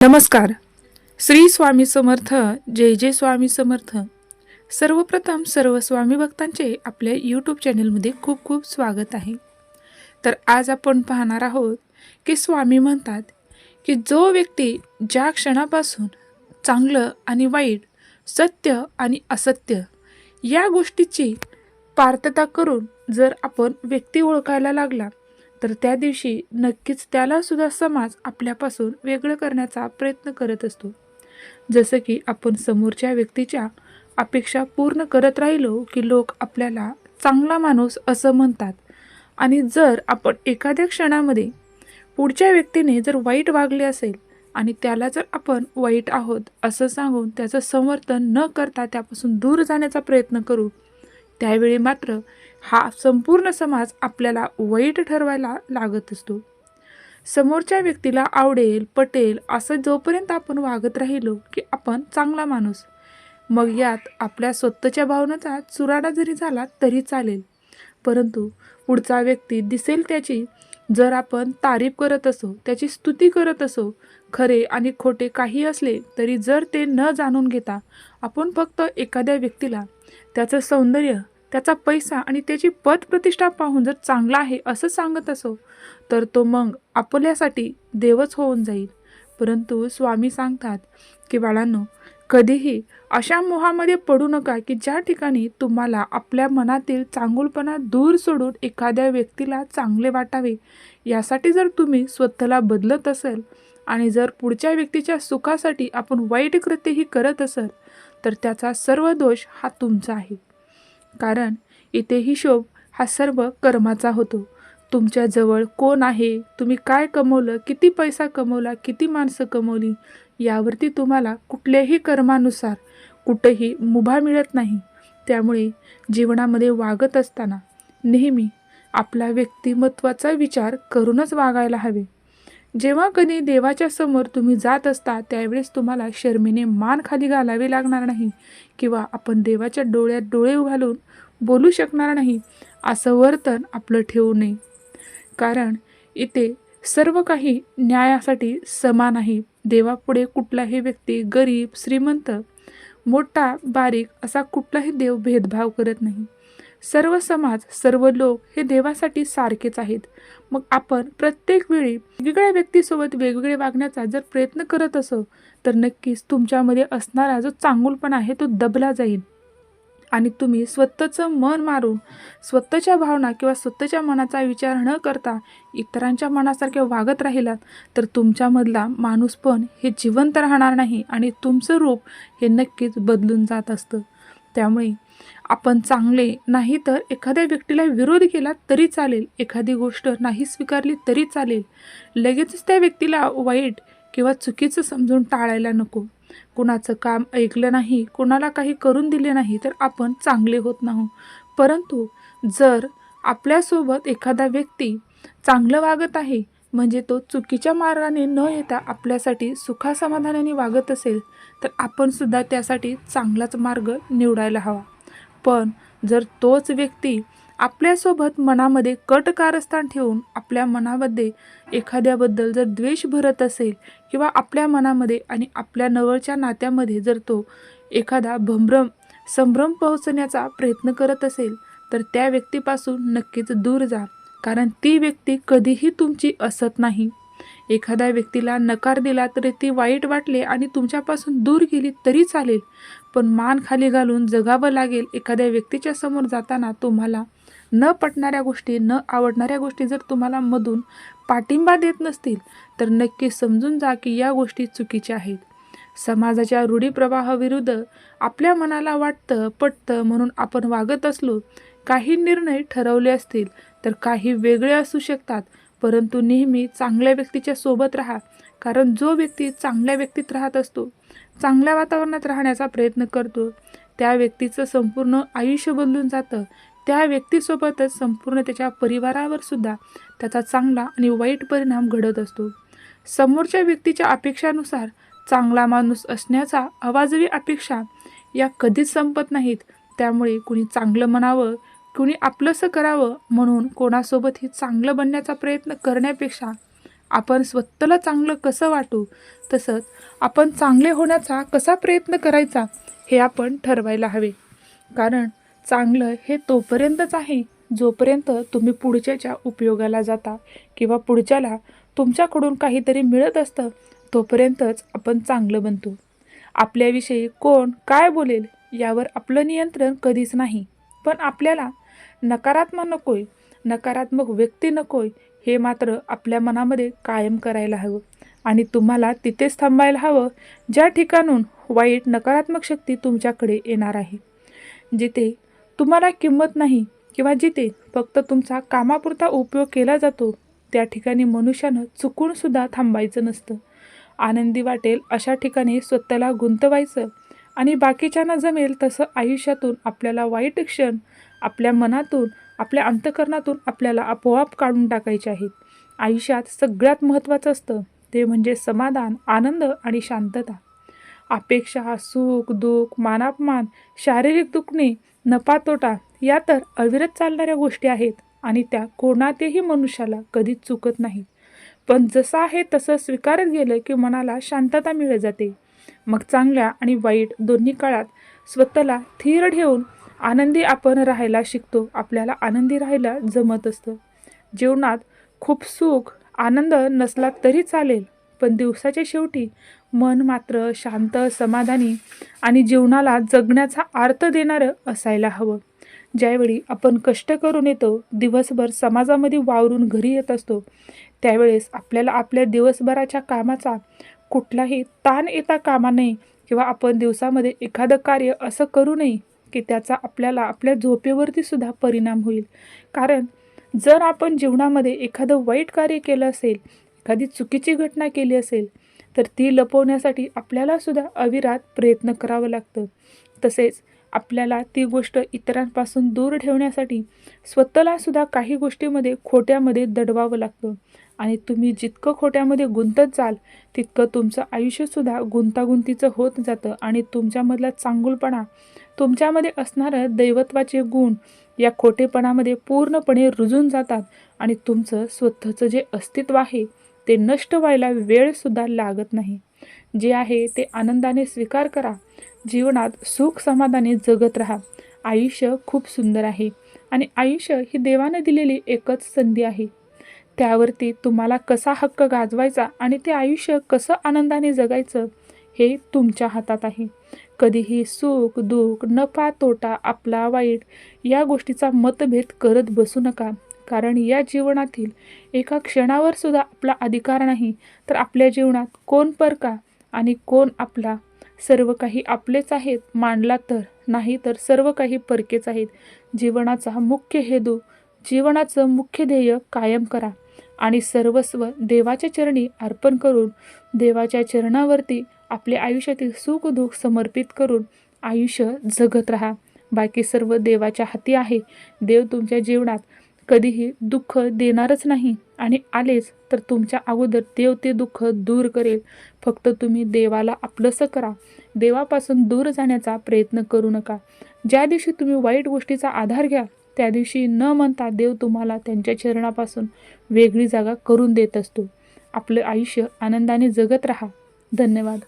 नमस्कार. श्री स्वामी समर्थ जय जय स्वामी समर्थ. सर्वप्रथम सर्व स्वामी भक्तांचे आपल्या यूट्यूब चॅनलमध्ये खूप खूप स्वागत आहे. तर आज आपण पाहणार आहोत की स्वामी म्हणतात की जो व्यक्ती ज्या क्षणापासून चांगलं आणि वाईट सत्य आणि असत्य या गोष्टीची पार्थता करून जर आपण व्यक्ती ओळखायला लागला तर त्या दिवशी नक्कीच त्याला सुद्धा समाज आपल्यापासून वेगळं करण्याचा प्रयत्न करत असतो. जसं की आपण समोरच्या व्यक्तीच्या अपेक्षा पूर्ण करत राहिलो की लोक आपल्याला चांगला माणूस असं म्हणतात. आणि जर आपण एखाद्या क्षणामध्ये पुढच्या व्यक्तीने जर वाईट वागले असेल आणि त्याला जर आपण वाईट आहोत असं सांगून त्याचं समर्थन न करता त्यापासून दूर जाण्याचा प्रयत्न करू त्यावेळी मात्र हा संपूर्ण समाज आपल्याला वाईट ठरवायला लागत असतो. समोरच्या व्यक्तीला आवडेल पटेल असं जोपर्यंत आपण वागत राहिलो की आपण चांगला माणूस. मग यात आपल्या स्वतःच्या भावनाचा चुराडा जरी झाला तरी चालेल. परंतु पुढचा व्यक्ती दिसेल त्याची जर आपण तारीफ करत असो त्याची स्तुती करत असो खरे आणि खोटे काही असले तरी जर ते न जाणून घेता आपण फक्त एखाद्या व्यक्तीला त्याचं सौंदर्य त्याचा पैसा आणि त्याची पदप्रतिष्ठा पाहून जर चांगला आहे असं सांगत असो तर तो मग आपल्यासाठी देवच होऊन जाईल. परंतु स्वामी सांगतात की बाळांनो कधीही अशा मोहामध्ये पडू नका की ज्या ठिकाणी तुम्हाला आपल्या मनातील चांगुलपणा दूर सोडून एखाद्या व्यक्तीला चांगले वाटावे यासाठी जर तुम्ही स्वतःला बदलत असेल आणि जर पुढच्या व्यक्तीच्या सुखासाठी आपण वाईट कृत्यही करत असाल तर त्याचा सर्व दोष हा तुमचा आहे. कारण इथेही शोभ हा सर्व कर्माचा होतो. तुमच्याजवळ कोण आहे? तुम्ही काय कमवलं? किती पैसा कमवला? किती माणसं कमवली? यावरती तुम्हाला कुठल्याही कर्मानुसार कुठंही मुभा मिळत नाही. त्यामुळे जीवनामध्ये वागत असताना नेहमी आपला व्यक्तिमत्वाचा विचार करूनच वागायला हवे. जेव्हा कधी देवाच्या समोर तुम्ही जात असता त्यावेळेस तुम्हाला शर्मेने मान खाली घालावे लागणार नाही किंवा आपण देवाच्या डोळ्यात डोळे घालून बोलू शकणार नाही असं वर्तन आपलं ठेवू नये. कारण इथे सर्व काही न्यायासाठी समान आहे. देवापुढे कुठलाही व्यक्ती गरीब श्रीमंत मोठा बारीक असा कुठलाही देव भेदभाव करत नाही. सर्व समाज सर्व लोक हे देवासाठी सारखेच आहेत. मग आपण प्रत्येक वेळी वेगवेगळ्या व्यक्तीसोबत वेगवेगळे वागण्याचा जर प्रयत्न करत असो तर नक्कीच तुमच्यामध्ये असणारा जो चांगुलपणा आहे तो दबला जाईल. आणि तुम्ही स्वतःचं मन मारून स्वतःच्या भावना किंवा स्वतःच्या मनाचा विचार न करता इतरांच्या मनासारखे वागत राहिलात तर तुमच्यामधला माणूस पण हे जिवंत राहणार नाही आणि तुमचं रूप हे नक्कीच बदलून जात असतं. त्यामुळे आपण चांगले नाही तर एखाद्या व्यक्तीला विरोध केला तरी चालेल. एखादी गोष्ट नाही स्वीकारली तरी चालेल. लगेचच त्या व्यक्तीला वाईट किंवा चुकीचं समजून टाळायला नको. कुणाचं काम ऐकलं नाही कुणाला काही करून दिले नाही तर आपण चांगले होत नाही. परंतु जर आपल्यासोबत एखादा व्यक्ती चांगलं वागत आहे म्हणजे तो चुकीच्या मार्गाने न येता आपल्यासाठी सुखासमाधानाने वागत असेल तर आपणसुद्धा त्यासाठी चांगलाच मार्ग निवडायला हवा. पण जर तोच व्यक्ती आपल्यासोबत मनामध्ये कट कारस्थान ठेवून आपल्या मनामध्ये एखाद्याबद्दल जर द्वेष भरत असेल किंवा आपल्या मनामध्ये आणि आपल्या नवळच्या नात्यामध्ये जर तो एखादा भंभ्रम संभ्रम पोहोचण्याचा प्रयत्न करत असेल तर त्या व्यक्तीपासून नक्कीच दूर जा. कारण ती व्यक्ती कधीही तुमची असत नाही. एखाद्या व्यक्तीला नकार दिला तरी ती वाईट वाटले आणि तुमच्यापासून दूर गेली तरी चालेल. पण मान खाली घालून जगावं लागेल एखाद्या व्यक्तीच्या समोर जाताना तुम्हाला न पटणाऱ्या गोष्टी न आवडणाऱ्या गोष्टी जर तुम्हाला मधून पाठिंबा देत नसतील तर नक्की समजून जा की या गोष्टी चुकीच्या आहेत. समाजाच्या रूढीप्रवाहाविरुद्ध आपल्या मनाला वाटतं पटतं म्हणून आपण वागत असलो काही निर्णय ठरवले असतील तर काही वेगळे असू शकतात. परंतु नेहमी चांगल्या व्यक्तीच्या सोबत राहा. कारण जो व्यक्ती चांगल्या व्यक्तीत राहत असतो चांगल्या वातावरणात राहण्याचा प्रयत्न करतो त्या व्यक्तीचं संपूर्ण आयुष्य बदलून जातं. त्या व्यक्तीसोबतच संपूर्ण त्याच्या परिवारावर सुद्धा त्याचा चांगला आणि वाईट परिणाम घडत असतो. समोरच्या व्यक्तीच्या अपेक्षानुसार चांगला माणूस असण्याचा आवाजवी अपेक्षा या कधीच संपत नाहीत. त्यामुळे कुणी चांगलं म्हणावं कुणी आपलंसं करावं म्हणून कोणासोबतही चांगलं बनण्याचा प्रयत्न करण्यापेक्षा आपण स्वतःला चांगलं कसं वाटू तसंच आपण चांगले होण्याचा कसा प्रयत्न करायचा हे आपण ठरवायला हवे. कारण चांगलं हे तोपर्यंतच आहे जोपर्यंत तुम्ही पुढच्याच्या उपयोगाला जाता किंवा पुढच्याला तुमच्याकडून काहीतरी मिळत असतं तोपर्यंतच आपण चांगलं बनतो. आपल्याविषयी कोण काय बोलेल यावर आपलं नियंत्रण कधीच नाही. पण आपल्याला नकारात्मक नकोय नकारात्मक व्यक्ती नकोय हे मात्र आपल्या मनामध्ये कायम करायला हवं. आणि तुम्हाला तिथेच थांबायला हवं ज्या ठिकाणून वाईट नकारात्मक शक्ती तुमच्याकडे येणार आहे. जिथे तुम्हाला किंमत नाही किंवा जिथे फक्त तुमचा कामापुरता उपयोग केला जातो त्या ठिकाणी मनुष्यानं चुकूनसुद्धा थांबायचं नसतं. आनंदी वाटेल अशा ठिकाणी स्वतःला गुंतवायचं आणि बाकीच्यांना जमेल तसं आयुष्यातून आपल्याला वाईट क्षण आपल्या मनातून आपल्या अंतकरणातून आपल्याला आपोआप काढून टाकायचे आहेत. आयुष्यात सगळ्यात महत्त्वाचं असतं ते म्हणजे समाधान आनंद आणि शांतता. अपेक्षा सुख दुःख मानापमान शारीरिक दुखणे नफा तोटा या तर अविरत चालणाऱ्या गोष्टी आहेत आणि त्या कोणातेही मनुष्याला कधीच चुकत नाहीत. पण जसं आहे तसं स्वीकारत गेलं की मनाला शांतता मिळत जाते. मग चांगल्या आणि वाईट दोन्ही काळात स्वतःला थीर ठेवून आनंदी आपण राहायला शिकतो. आपल्याला आनंदी राहायला जमत असतं. जीवनात खूप सुख आनंद नसला तरी चालेल. पण दिवसाच्या शेवटी मन मात्र शांत समाधानी आणि जीवनाला जगण्याचा अर्थ देणारं असायला हवं. ज्यावेळी आपण कष्ट करून येतो दिवसभर समाजामध्ये वावरून घरी येत असतो त्यावेळेस आपल्याला आपल्या दिवसभराच्या कामाचा कुठलाही ताण येता कामा नये किंवा आपण दिवसामध्ये एखादं कार्य असं करू नये की त्याचा आपल्याला आपल्या झोपेवरती सुद्धा परिणाम होईल. कारण जर आपण जीवनामध्ये एखादं वाईट कार्य केलं असेल एखादी चुकीची घटना केली असेल तर ती लपवण्यासाठी आपल्याला सुद्धा अविरात प्रयत्न करावं लागतं. तसेच आपल्याला ती गोष्ट इतरांपासून दूर ठेवण्यासाठी स्वतःलासुद्धा काही गोष्टीमध्ये खोट्यामध्ये दडवावं लागतं. आणि तुम्ही जितकं खोट्यामध्ये गुंतत जाल तितकं तुमचं आयुष्यसुद्धा गुंतागुंतीचं होत जातं आणि तुमच्यामधला चांगुलपणा तुमच्यामध्ये असणारं दैवत्वाचे गुण या खोटेपणामध्ये पूर्णपणे रुजून जातात आणि तुमचं स्वतःचं जे अस्तित्व आहे ते नष्ट व्हायला वेळसुद्धा लागत नाही. जे आहे ते आनंदाने स्वीकार करा. जीवनात सुख समाधाने जगत राहा. आयुष्य खूप सुंदर आहे आणि आयुष्य ही देवाने दिलेली एकच संधी आहे. त्यावरती तुम्हाला कसा हक्क गाजवायचा आणि ते आयुष्य कसं आनंदाने जगायचं हे तुमच्या हातात आहे. कधीही सुख दुःख नफा तोटा आपला वाईट या गोष्टीचा मतभेद करत बसू नका. कारण या जीवनातील एका क्षणावर सुद्धा आपला अधिकार नाही तर आपल्या जीवनात कोण परका आणि कोण आपला? सर्व काही आपलेच आहेत मांडला तर नाही तर सर्व काही परकेच आहेत. जीवनाचा मुख्य हेतू जीवनाचं मुख्य ध्येय कायम करा आणि सर्वस्व देवाच्या चरणी अर्पण करून देवाच्या चरणावरती आपले आयुष्यातील सुख दुःख समर्पित करून आयुष्य जगत राहा. बाकी सर्व देवाच्या हाती आहे. देव तुमच्या जीवनात कधीही दुःख देणारच नाही आणि आलेच तर तुमच्या अगोदर देव ते दुःख दूर करेल. फक्त तुम्ही देवाला आपलंसं करा. देवापासून दूर जाण्याचा प्रयत्न करू नका. ज्या दिवशी तुम्ही वाईट गोष्टीचा आधार घ्या त्या दिवशी न म्हणता देव तुम्हाला त्यांच्या चरणापासून वेगळी जागा करून देत असतो. आपलं आयुष्य आनंदाने जगत राहा. धन्यवाद.